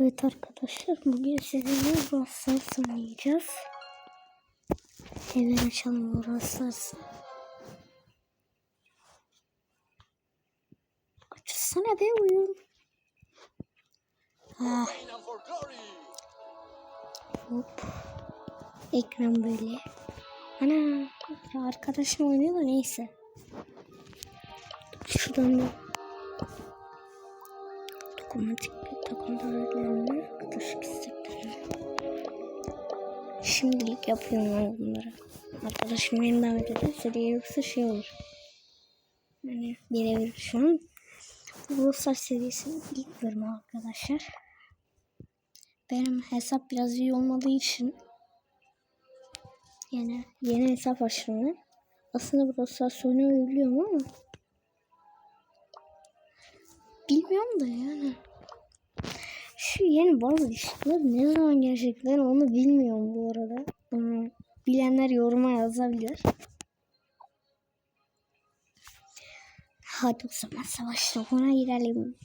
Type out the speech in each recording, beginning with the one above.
Evet arkadaşlar bugün sizinle Rastars oynayacağız. Hemen açalım Rastars'ı. Açsana be oyun. Ah hop. Ekran böyle. Ana ya arkadaşım oynuyor da neyse. Şuradan da dokunmatik davetlerine arkadaşlık isteklerine. Şimdilik yapıyorum ben bunları. Arkadaşım beni davet ederse diye yoksa şey olur. Yani birebir şu an Brawl serisinin ilk bölümü arkadaşlar. Benim hesap biraz iyi olmadığı için yani yeni hesap açtım. Aslında Brawl Stars oynamayı biliyorum ama bilmiyorum da yani. Şu yeni bazı işler ne zaman gerçekten onu bilmiyorum bu arada. Hmm, bilenler yoruma yazabilir. Hadi o zaman savaş topuna girelim.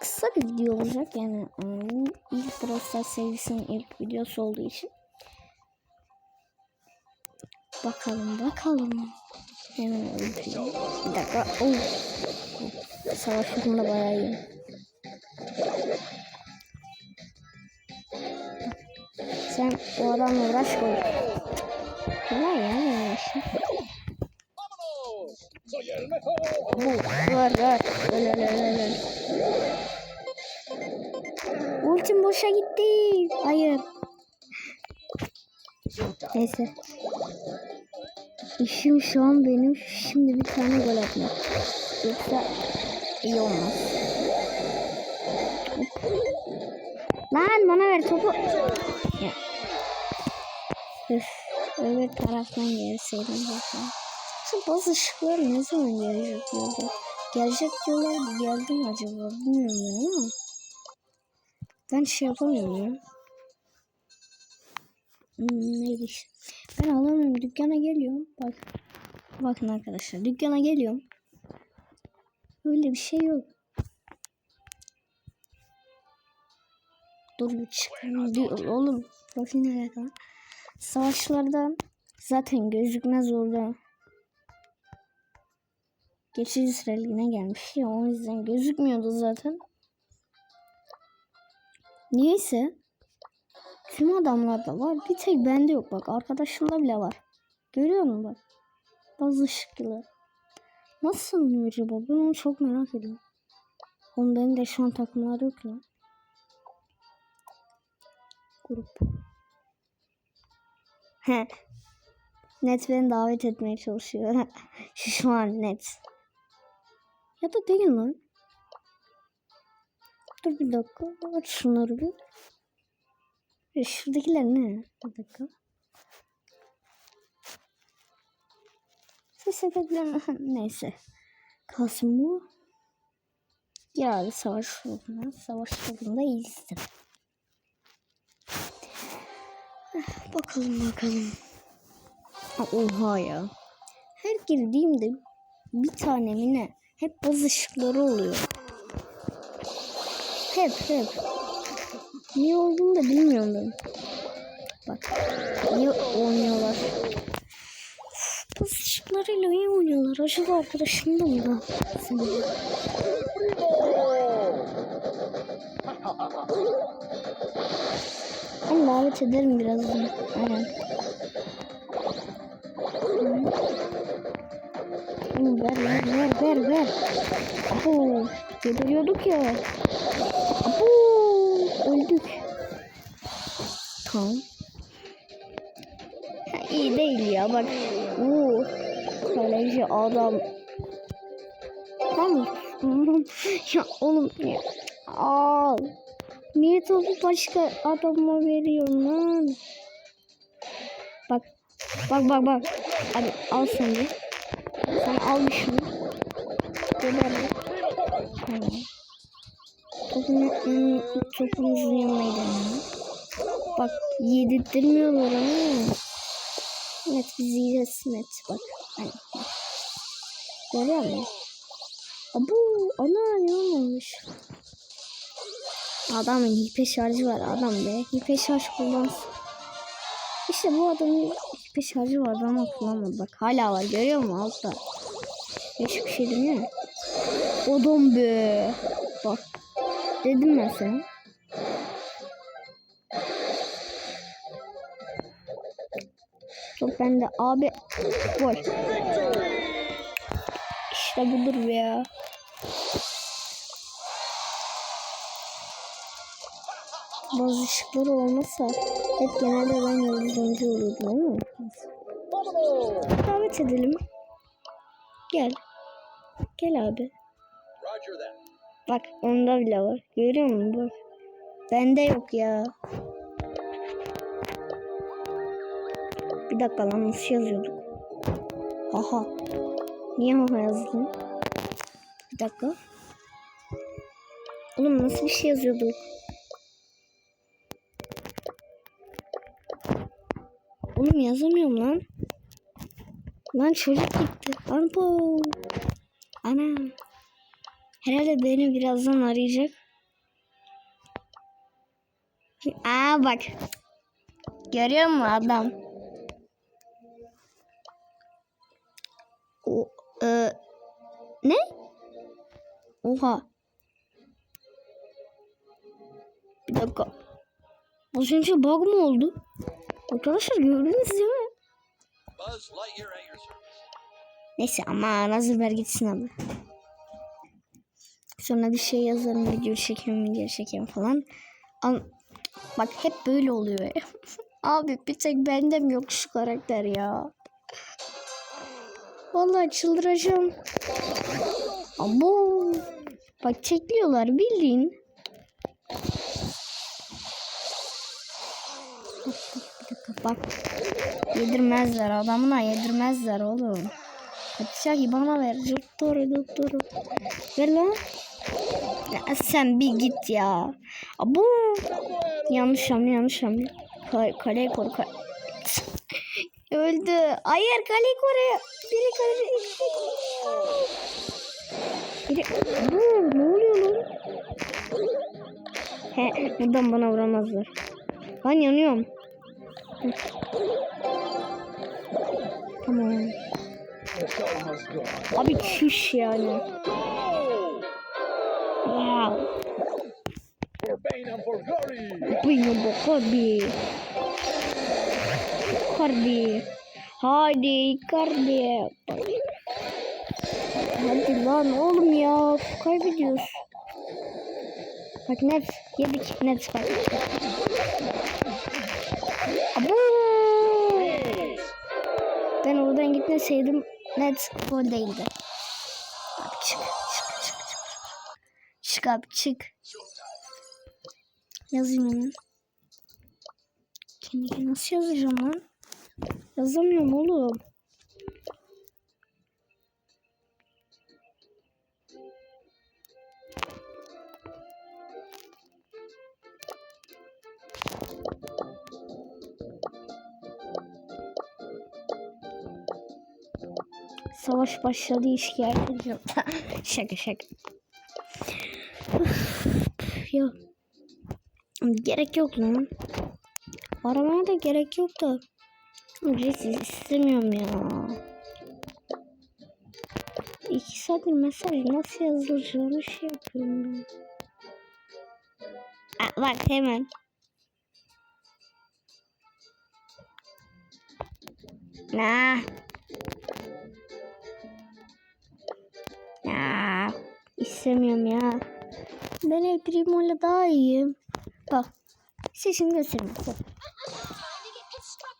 Kısa bir video olacak yani hmm, bu ilk Brawl Stars serisinin ilk videosu olduğu için. Bakalım bakalım. Hemen öldüreyim. Bir dakika. Oh. Savaş topunda bayağı iyi. Sen o adamla uğraş koy. Kolay ya benim işim. Soy el mejor. Bu ver. Öl öl öl öl, öl. Ultim boşa gitti. Hayır. Neyse. İşim şu an benim şimdi bir tane gol atmak. Yoksa iyi olmaz. Lan bana ver topu. Ya. Üf, öbür taraftan gelseydim zaten. Şu bazı ışıklar ne zaman gelecek diyorlar. Gelecek diyorlar geldi mi acaba bilmiyorum ben ama. Ben şey yapamıyorum ya. Hmm, neydi. Ben alamıyorum dükkana geliyorum. Bak. Bakın arkadaşlar dükkana geliyorum. Öyle bir şey yok. Dur bir çıkayım. Diyor, oğlum profil ne alakalı? Savaşlarda zaten gözükmez orada. Geçici süreliğine gelmiş ya o yüzden gözükmüyordu zaten. Niyeyse tüm adamlarda var. Bir tek bende yok bak. Arkadaşımda bile var. Görüyor musun bak? Bazı ışıklar. Nasıl oluyor acaba? Ben onu çok merak ediyorum. Oğlum benim de şu an takımlar yok lan. Grup. He. Net beni davet etmeye çalışıyor. şu an net. Ya da değil lan. Dur bir dakika. Aç şunları bir. E, şuradakiler ne? Bir dakika. Ses edebilirim. Neyse. Kalsın bu. Ya savaş topuna. Savaş topunda iyisin. Bakalım bakalım. Oha ya. Her girdiğimde bir tane mi? Hep baz ışıkları oluyor. Hep hep. Niye olduğunu da bilmiyorum ben. Bak. Niye oynuyorlar? Baz ışıklarıyla niye oynuyorlar? Acaba arkadaşım da mı da? Ben davet ederim birazdan. Aynen. Ver ver ver ver ver. Abo, geberiyorduk ya. Abo, öldük. Tamam. Ha, iyi değil ya bak. Oo, kaleci adam. Tamam. ya oğlum ya. Al. Niye topu başka adama veriyorsun lan? Bak. Bak bak bak. Hadi al sen. Sen al şunu. Geber. Tamam. Topun, hmm, topunuzun yanına gidelim. Bak yedirtmiyorlar ama. Net biz yiyeceğiz bak. Görüyor musun? Abu ana ne olmuş? Adamın hipe şarjı var adam be. Hipe şarj kullansın. İşte bu adamın hipe şarjı vardı ama kullanmadı. Bak hala var görüyor musun altta? Hiçbir şey mi? Adam be. Bak. Dedim ben sana. Top bende abi. Gol. İşte budur ya. Bazı ışıkları olmasa hep genelde ben yıldızıncı oluyordum ama. Davet edelim. Gel. Gel abi. Bak onda bile var. Görüyor musun? Bak. Bende yok ya. Bir dakika lan nasıl yazıyorduk? Haha. Niye haha yazdın? Bir dakika. Oğlum nasıl bir şey yazıyorduk? Oğlum yazamıyorum lan. Lan çocuk gitti. Anpo. Ana. Herhalde beni birazdan arayacak. Aa bak. Görüyor musun adam? O, e, ne? Oha. Bir dakika. Az önce bug mı oldu? Arkadaşlar gördünüz değil mi? Neyse ama hazır ver gitsin abi. Sonra bir şey yazarım, video çekerim, video çekerim falan. An Bak hep böyle oluyor. abi bir tek bende mi yok şu karakter ya? Vallahi çıldıracağım. Abo. Bak çekliyorlar bildiğin. Bak. Yedirmezler adamına yedirmezler oğlum. Hadi bana ver. Doktor doktor. Ver lan. Ya sen bir git ya. Abu. Yanlış hamle yanlış hamle. Ka kaleyi koru. Ka Öldü. Hayır kaleyi koru. Biri kaleyi Biri... Bu ne oluyor lan? He buradan bana vuramazlar. Ben yanıyorum. Tamam. Abi çüş yani. Wow. For Bane Kardi. Hadi Kardi. Hadi lan oğlum ya. Kaybediyoruz. Bak net yedik net bak. Abo. Ben oradan gitmeseydim net gol değildi. Abi çık çık çık çık. Çık abi çık. Yazayım onu. Kendine nasıl yazacağım lan? Yazamıyorum oğlum. Savaş başladı şikayet edeceğim. şaka şaka. ya. Gerek yok lan. Aramaya da gerek yok da. Ücretsiz istemiyorum ya. İki saattir mesaj nasıl yazılacağını şey yapıyorum ben. Aa, bak hemen. Nah. Nah. İstemiyorum ya. Ben ev primoyla daha iyiyim. Bak. Sesini göstereyim. Bak.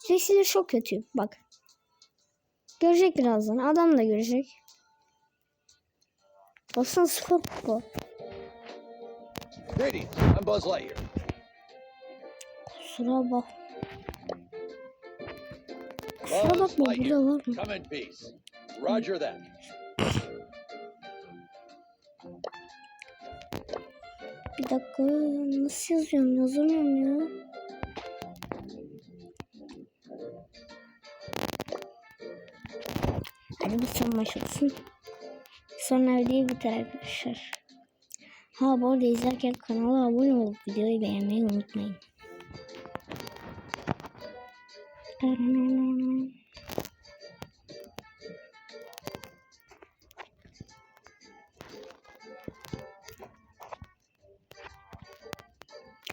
Sesleri çok kötü. Bak. Görecek birazdan. Adam da görecek. Baksana spor bu. Greetings. I'm Buzz Lightyear. Kusura bak. Kusura bakma burada var mı? Come in peace. Roger that. Bir dakika. Nasıl yazıyorum? Yazamıyorum ya. Son başlasın. Sonra videoyu biter arkadaşlar. Ha bu arada izlerken kanala abone olup videoyu beğenmeyi unutmayın.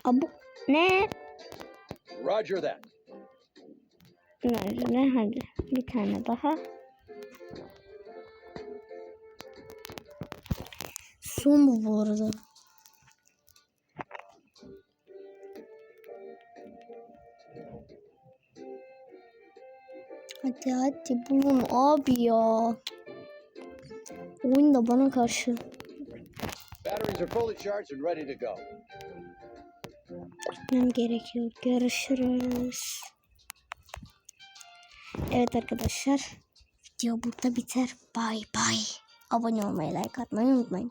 Abu ne? Roger that. Ne hadi bir tane daha. Son bu bu arada. Hadi hadi bulun abi ya. Oyun da bana karşı. Batteries are fully charged and ready to go. Gitmem gerekiyor. Görüşürüz. Evet arkadaşlar. Video burada biter. Bay bay. Abone olmayı, like atmayı unutmayın.